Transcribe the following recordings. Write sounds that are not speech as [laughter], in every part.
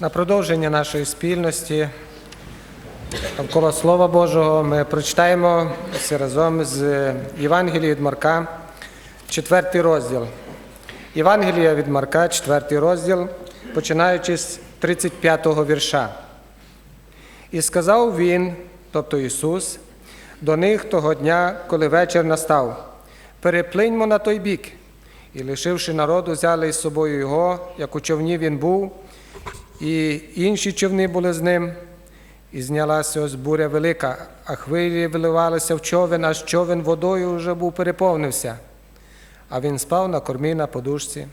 На продовження нашої спільності навколо Слова Божого ми прочитаємо всі разом з Євангелія від Марка, четвертий розділ. Євангелія від Марка, четвертий розділ, починаючи з 35-го вірша. І сказав він, тобто Ісус, до них того дня, коли вечір настав, переплиньмо на той бік. І, лишивши народу, взяли із собою його, як у човні він був, і інші човни були з ним. І знялася ось буря велика, а хвилі виливалися в човен, аж човен водою вже був переповнився. А він спав на кормі на подушці.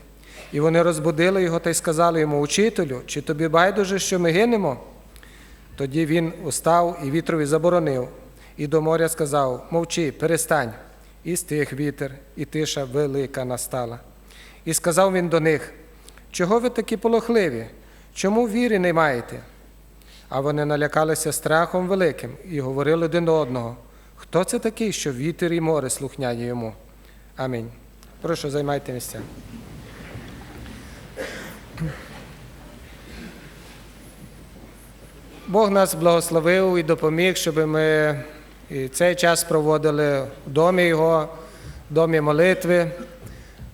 І вони розбудили його та й сказали йому, Учителю, чи тобі байдуже, що ми гинемо? Тоді він устав і вітрові заборонив, і до моря сказав: Мовчи, перестань. І стих вітер, і тиша велика настала. І сказав він до них: Чого ви такі полохливі? Чому віри не маєте? А вони налякалися страхом великим і говорили один до одного: Хто це такий, що вітер і море слухняні йому? Амінь. Прошу, займайте місця. Бог нас благословив і допоміг, щоб ми і цей час проводили в домі Його, в домі молитви,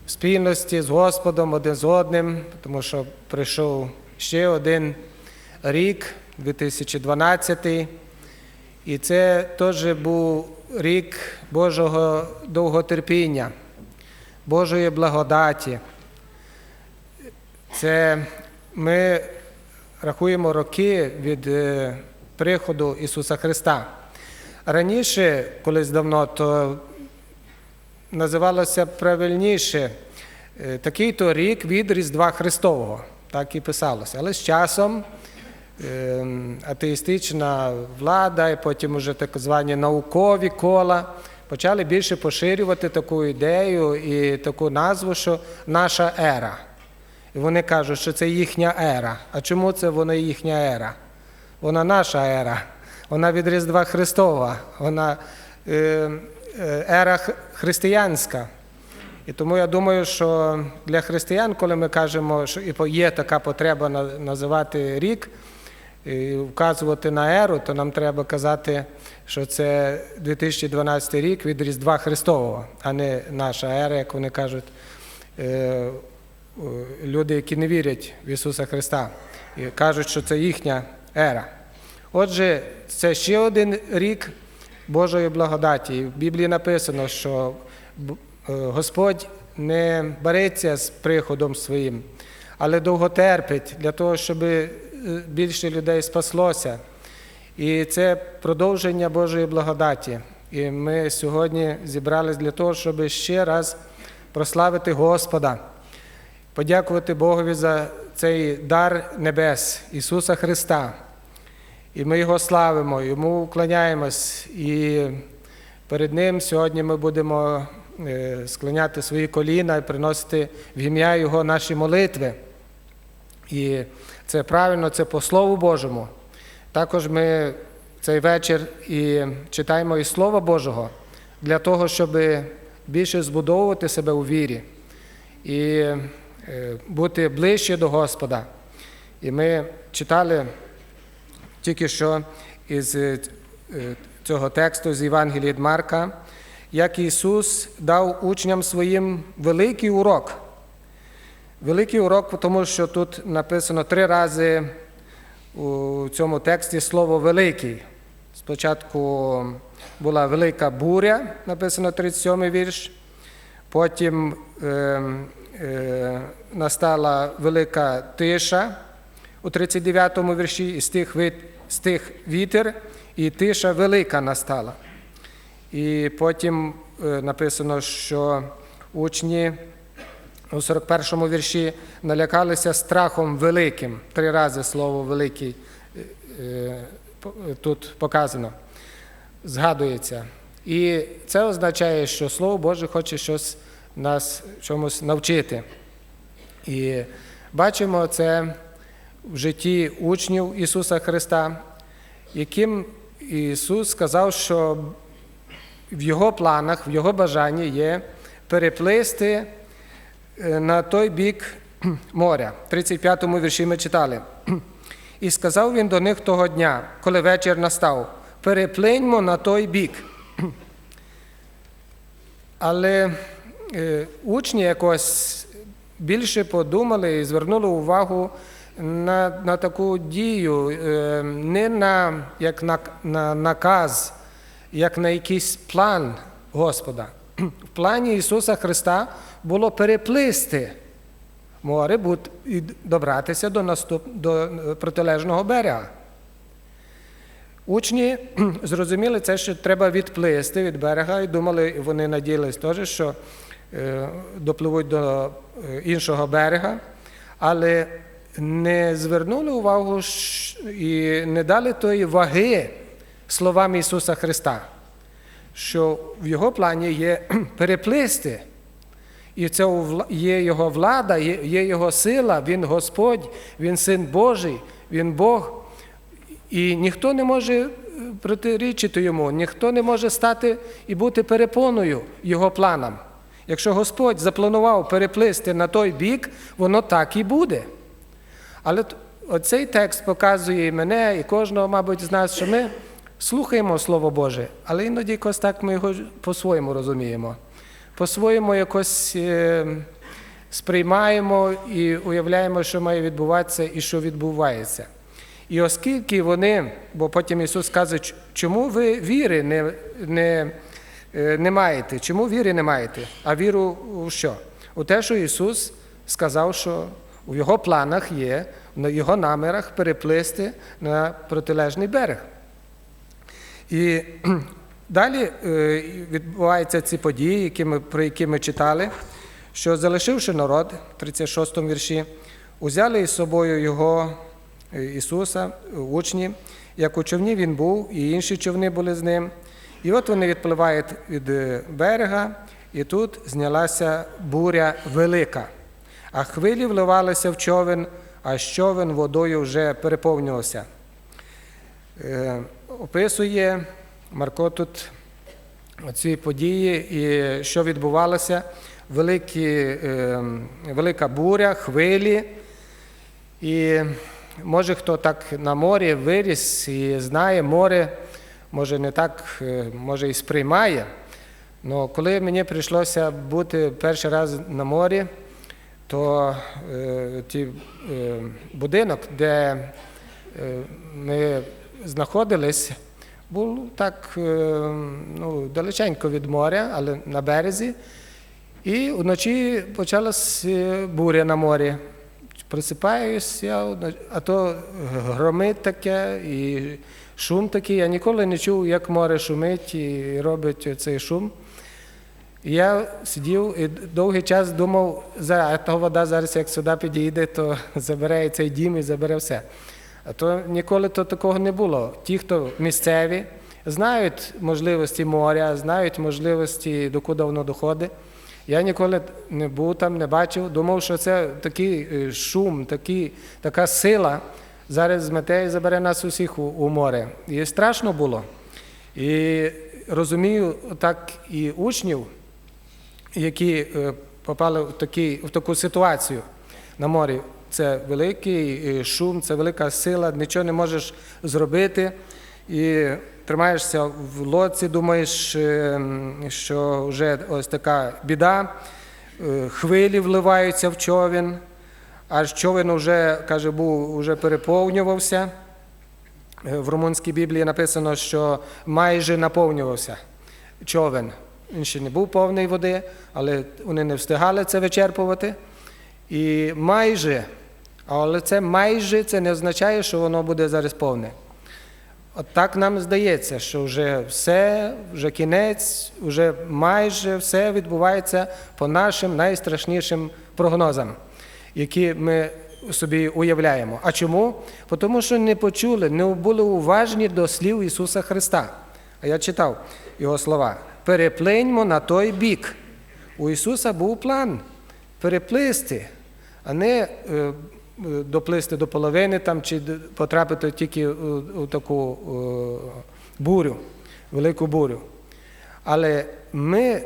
в спільності з Господом один з одним, тому що прийшов ще один рік, 2012, і це теж був рік Божого довготерпіння, Божої благодаті. Це ми рахуємо роки від е, приходу Ісуса Христа. Раніше, колись давно, то називалося правильніше е, такий-то рік від Різдва Христового, так і писалося. Але з часом е, атеїстична влада, і потім уже так звані наукові кола почали більше поширювати таку ідею і таку назву, що наша ера. І вони кажуть, що це їхня ера. А чому це вона їхня ера? Вона наша ера. Вона від Різдва Христова, вона е, е, ера християнська. І тому я думаю, що для християн, коли ми кажемо, що є така потреба називати рік, і вказувати на еру, то нам треба казати, що це 2012 рік від Різдва Христового, а не наша ера, як вони кажуть. е, Люди, які не вірять в Ісуса Христа, і кажуть, що це їхня ера. Отже, це ще один рік Божої благодаті. В Біблії написано, що Господь не береться з приходом своїм, але довго терпить для того, щоб е, більше людей спаслося. І це продовження Божої благодаті. І ми сьогодні зібрались для того, щоб ще раз прославити Господа, подякувати Богові за цей дар небес Ісуса Христа. І ми Його славимо, Йому вклоняємось. І перед Ним сьогодні ми будемо е, склоняти свої коліна і приносити в ім'я Його наші молитви. І це правильно, це по Слову Божому. Також ми цей вечір і читаємо і Слова Божого для того, щоб більше збудовувати себе у вірі і е, бути ближче до Господа. І ми читали тільки що із е, цього тексту з Євангелія від Марка, як Ісус дав учням своїм великий урок. Великий урок, тому що тут написано три рази у цьому тексті слово великий. Спочатку була велика буря, написано 37 вірш, потім е, е, настала велика тиша у 39 вірші, і стих, вит- стих вітер, і тиша велика настала. І потім е, написано, що учні у 41-му вірші налякалися страхом великим. Три рази слово великий е, е, тут показано, згадується. І це означає, що Слово Боже хоче щось нас чомусь навчити. І бачимо це в житті учнів Ісуса Христа, яким Ісус сказав, що в Його планах, в Його бажанні є переплисти е, на той бік моря. В 35-му вірші ми читали. І сказав він до них того дня, коли вечір настав, переплиньмо на той бік. Але е, учні якось більше подумали і звернули увагу на, на таку дію, е, не на, як на, на наказ, як на якийсь план Господа. В плані Ісуса Христа було переплисти море і добратися до, наступ, до е, протилежного берега. Учні [clears throat] зрозуміли це, що треба відплисти від берега, і думали, вони надіялись теж, що е, допливуть до е, іншого берега, але не звернули увагу і не дали тої ваги словам Ісуса Христа, що в Його плані є [clears throat] переплисти. І це є Його влада, є Його сила, Він Господь, Він Син Божий, Він Бог. І ніхто не може е, протирічити йому, ніхто не може стати і бути перепоною його планам. Якщо Господь запланував переплисти на той бік, воно так і буде. Але оцей текст показує і мене, і кожного, мабуть, з нас, що ми слухаємо Слово Боже, але іноді якось так ми його по-своєму розуміємо. По-своєму якось е, сприймаємо і уявляємо, що має відбуватися і що відбувається. І оскільки вони, бо потім Ісус каже, чому ви віри не, не, е, не маєте? Чому віри не маєте? А віру у що? У те, що Ісус сказав, що у Його планах є, на Його намірах переплисти на протилежний берег. І [clears throat] далі е, відбуваються ці події, які ми, про які ми читали, що залишивши народ, в 36 вірші, узяли із собою його е, Ісуса, учні, як у човні він був, і інші човни були з ним. І от вони відпливають від е, берега, і тут знялася буря велика. А хвилі вливалися в човен, а човен водою вже переповнювався. Описує Марко тут ці події і що відбувалося. Великі, е, велика буря, хвилі. І може хто так на морі виріс і знає море, може не так, е, може і сприймає. Але коли мені прийшлося бути перший раз на морі, то е, ті, е, будинок, де е, ми знаходились, був так е, ну, далеченько від моря, але на березі. І вночі почалась е, буря на морі. Просипаюсь а то громить таке і шум такий. Я ніколи не чув, як море шумить і робить цей шум. І я сидів і довгий час думав, а та вода зараз, як сюди підійде, то забере цей дім і забере все. То ніколи то такого не було. Ті, хто місцеві, знають можливості моря, знають можливості, докуди воно доходить. Я ніколи не був там, не бачив, думав, що це такий е, шум, такий, така сила зараз змете і забере нас усіх у, у море. І страшно було. І розумію так і учнів, які е, попали в, такий, в таку ситуацію на морі. Це великий е, шум, це велика сила, нічого не можеш зробити. І тримаєшся в лодці, думаєш, е, що вже ось така біда, е, хвилі вливаються в човен, аж човен вже, каже, був, вже переповнювався. В румунській Біблії написано, що майже наповнювався човен. Він ще не був повний води, але вони не встигали це вичерпувати. І майже, але це майже це не означає, що воно буде зараз повне. От так нам здається, що вже все, вже кінець, вже майже все відбувається по нашим найстрашнішим прогнозам, які ми собі уявляємо. А чому? Тому що не почули, не були уважні до слів Ісуса Христа. А я читав Його слова: переплиньмо на той бік. У Ісуса був план переплисти, а не е, доплисти до половини там, чи потрапити тільки у, таку е, бурю, велику бурю. Але ми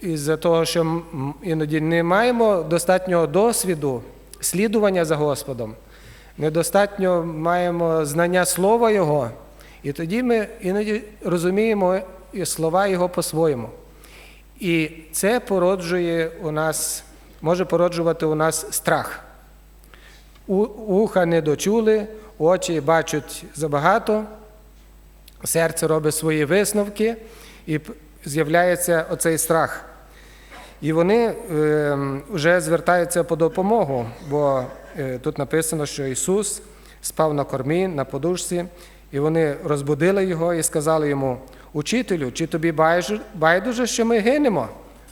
із-за того, що іноді не маємо достатнього досвіду слідування за Господом, недостатньо маємо знання слова Його, і тоді ми іноді розуміємо і слова Його по-своєму. І це породжує у нас, може породжувати у нас страх. Уха не дочули, очі бачать забагато, серце робить свої висновки, і з'являється оцей страх. І вони е, вже звертаються по допомогу, бо е, тут написано, що Ісус спав на кормі, на подушці, і вони розбудили його і сказали йому: Учителю, чи тобі байдуже, що ми гинемо?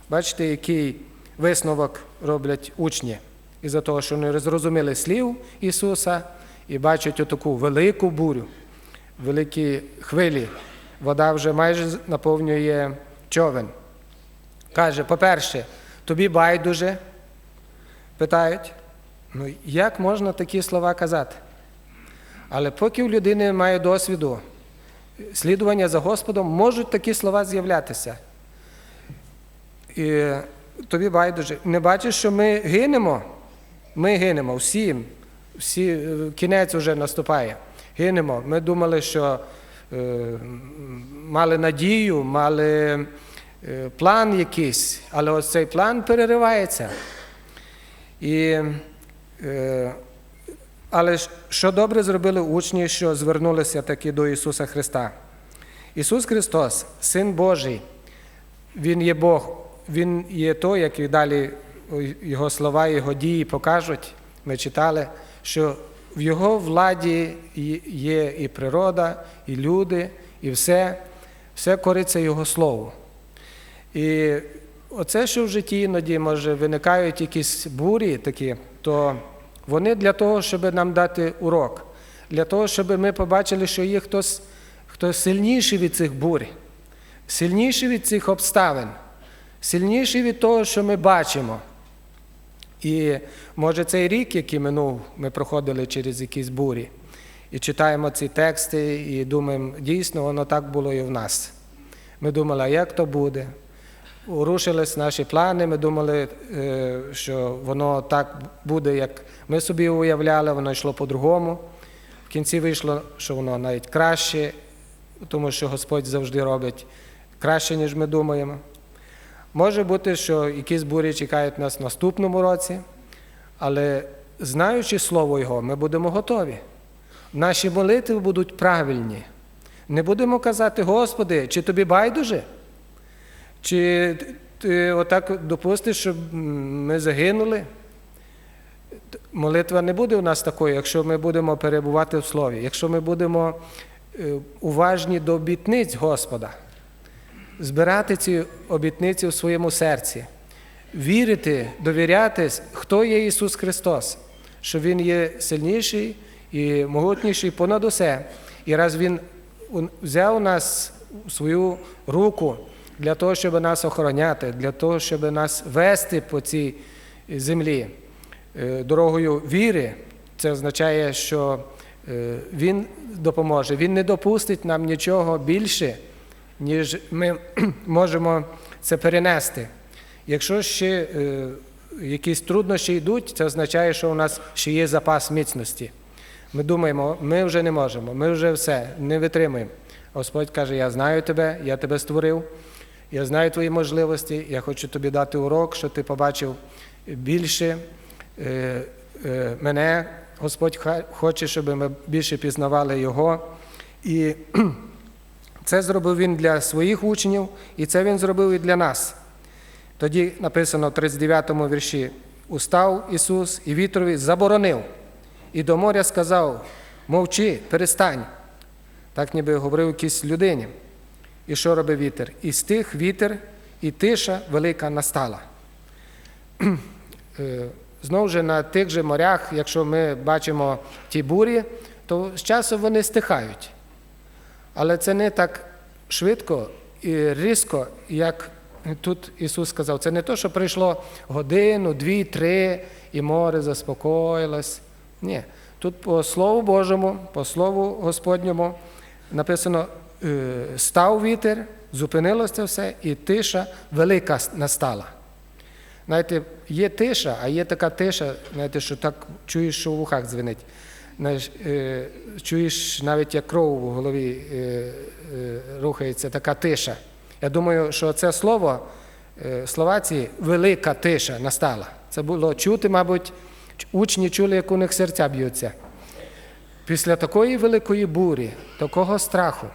Бачите, який висновок роблять учні. Із-за того, що вони зрозуміли слів Ісуса і бачать отаку велику бурю, великі хвилі. Вода вже майже наповнює човен. Каже, по-перше, тобі байдуже, питають, ну як можна такі слова казати? Але поки у людини немає досвіду слідування за Господом, можуть такі слова з'являтися. І тобі байдуже. Не бачиш, що ми гинемо? Ми гинемо всі, всі е, кінець вже наступає. Гинемо. Ми думали, що е, мали надію, мали е, план якийсь, але ось цей план переривається. І, е, але що добре зробили учні, що звернулися таки до Ісуса Христа. Ісус Христос, Син Божий, Він є Бог, Він є той, як і далі Його слова, Його дії покажуть. Ми читали, що в Його владі є і природа, і люди, і все, все кориться Його Слову. І оце, що в житті іноді може виникають якісь бурі такі, то вони для того, щоб нам дати урок, для того, щоб ми побачили, що є хтось, хтось сильніший від цих бурь, сильніший від цих обставин, сильніший від того, що ми бачимо. І може цей рік, який минув, ми проходили через якісь бурі, і читаємо ці тексти, і думаємо, дійсно, воно так було і в нас. Ми думали, а як то буде? Урушились наші плани, ми думали, е, що воно так буде, як ми собі уявляли, воно йшло по-другому. В кінці вийшло, що воно навіть краще, тому що Господь завжди робить краще, ніж ми думаємо. Може бути, що якісь бурі чекають нас в наступному році, але знаючи Слово Його, ми будемо готові. Наші молитви будуть правильні. Не будемо казати, Господи, чи тобі байдуже? Чи ти отак допустиш, щоб ми загинули? Молитва не буде у нас такою, якщо ми будемо перебувати в Слові, якщо ми будемо е, уважні до обітниць Господа, збирати ці обітниці в своєму серці, вірити, довіряти, хто є Ісус Христос, що Він є сильніший і могутніший понад усе. І раз Він взяв нас у свою руку для того, щоб нас охороняти, для того, щоб нас вести по цій землі е, дорогою віри, це означає, що е, Він допоможе. Він не допустить нам нічого більше, ніж ми [clears throat] можемо це перенести. Якщо ще е, якісь труднощі йдуть, це означає, що у нас ще є запас міцності. Ми думаємо, ми вже не можемо, ми вже все, не витримуємо. Господь каже, я знаю тебе, я тебе створив, я знаю твої можливості, я хочу тобі дати урок, що ти побачив більше е, е, мене. Господь хоче, щоб ми більше пізнавали Його. І [clears throat] це зробив Він для своїх учнів, і це Він зробив і для нас. Тоді написано в 39-му вірші: Устав Ісус і вітрові заборонив, і до моря сказав: мовчи, перестань. Так ніби говорив якійсь людині. І що робив вітер? І стих вітер, і тиша велика настала. Е, Знову ж на тих же морях, якщо ми бачимо ті бурі, то з часом вони стихають. Але це не так швидко і різко, як тут Ісус сказав. Це не то, що прийшло годину, дві, три, і море заспокоїлось. Ні. Тут по Слову Божому, по Слову Господньому написано: е, став вітер, зупинилося все, і тиша велика настала. Знаєте, є тиша, а є така тиша, знаєте, що так чуєш, що в вухах дзвенить. Е, чуєш навіть як кров в голові е, е, рухається, така тиша. Я думаю, що це слово, е, слова ці велика тиша настала. Це було чути, мабуть, учні чули, як у них серця б'ються. Після такої великої бурі, такого страху,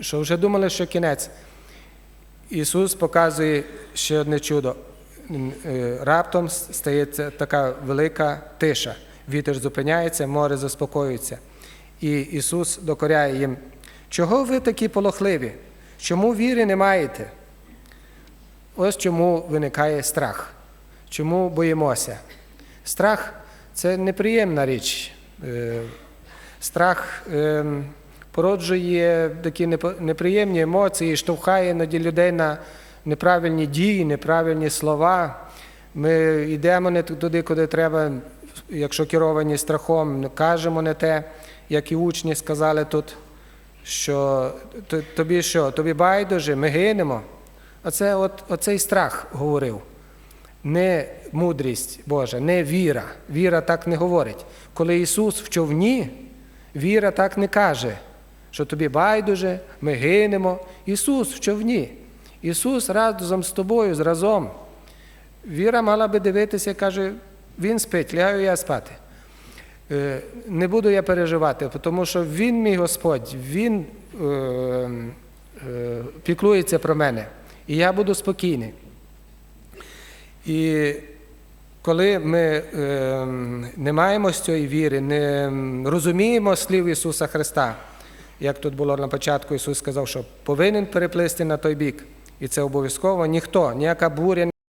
що вже думали, що кінець. Ісус показує ще одне чудо. Раптом стається така велика тиша. Вітер зупиняється, море заспокоюється. І Ісус докоряє їм, чого ви такі полохливі? Чому віри не маєте? Ось чому виникає страх. Чому боїмося? Страх це неприємна річ. Е, Страх ем, породжує такі неприємні емоції, штовхає іноді людей на неправильні дії, неправильні слова. Ми йдемо не туди, куди треба, якщо керовані страхом, кажемо не те, як і учні сказали тут, що тобі що, тобі байдуже, ми гинемо. Оце от, оцей страх говорив не мудрість Божа, не віра. Віра так не говорить. Коли Ісус в човні, віра так не каже, що тобі байдуже, ми гинемо. Ісус в човні. Ісус разом з тобою, зразом. Віра мала би дивитися, каже, Він спить, лягаю я спати. Е, Не буду я переживати, тому що Він мій Господь, Він е, е, піклується про мене. І я буду спокійний. І коли ми не маємо з цієї віри, не розуміємо слів Ісуса Христа, як тут було на початку, Ісус сказав, що повинен переплисти на той бік. І це обов'язково ніхто, ніяка буря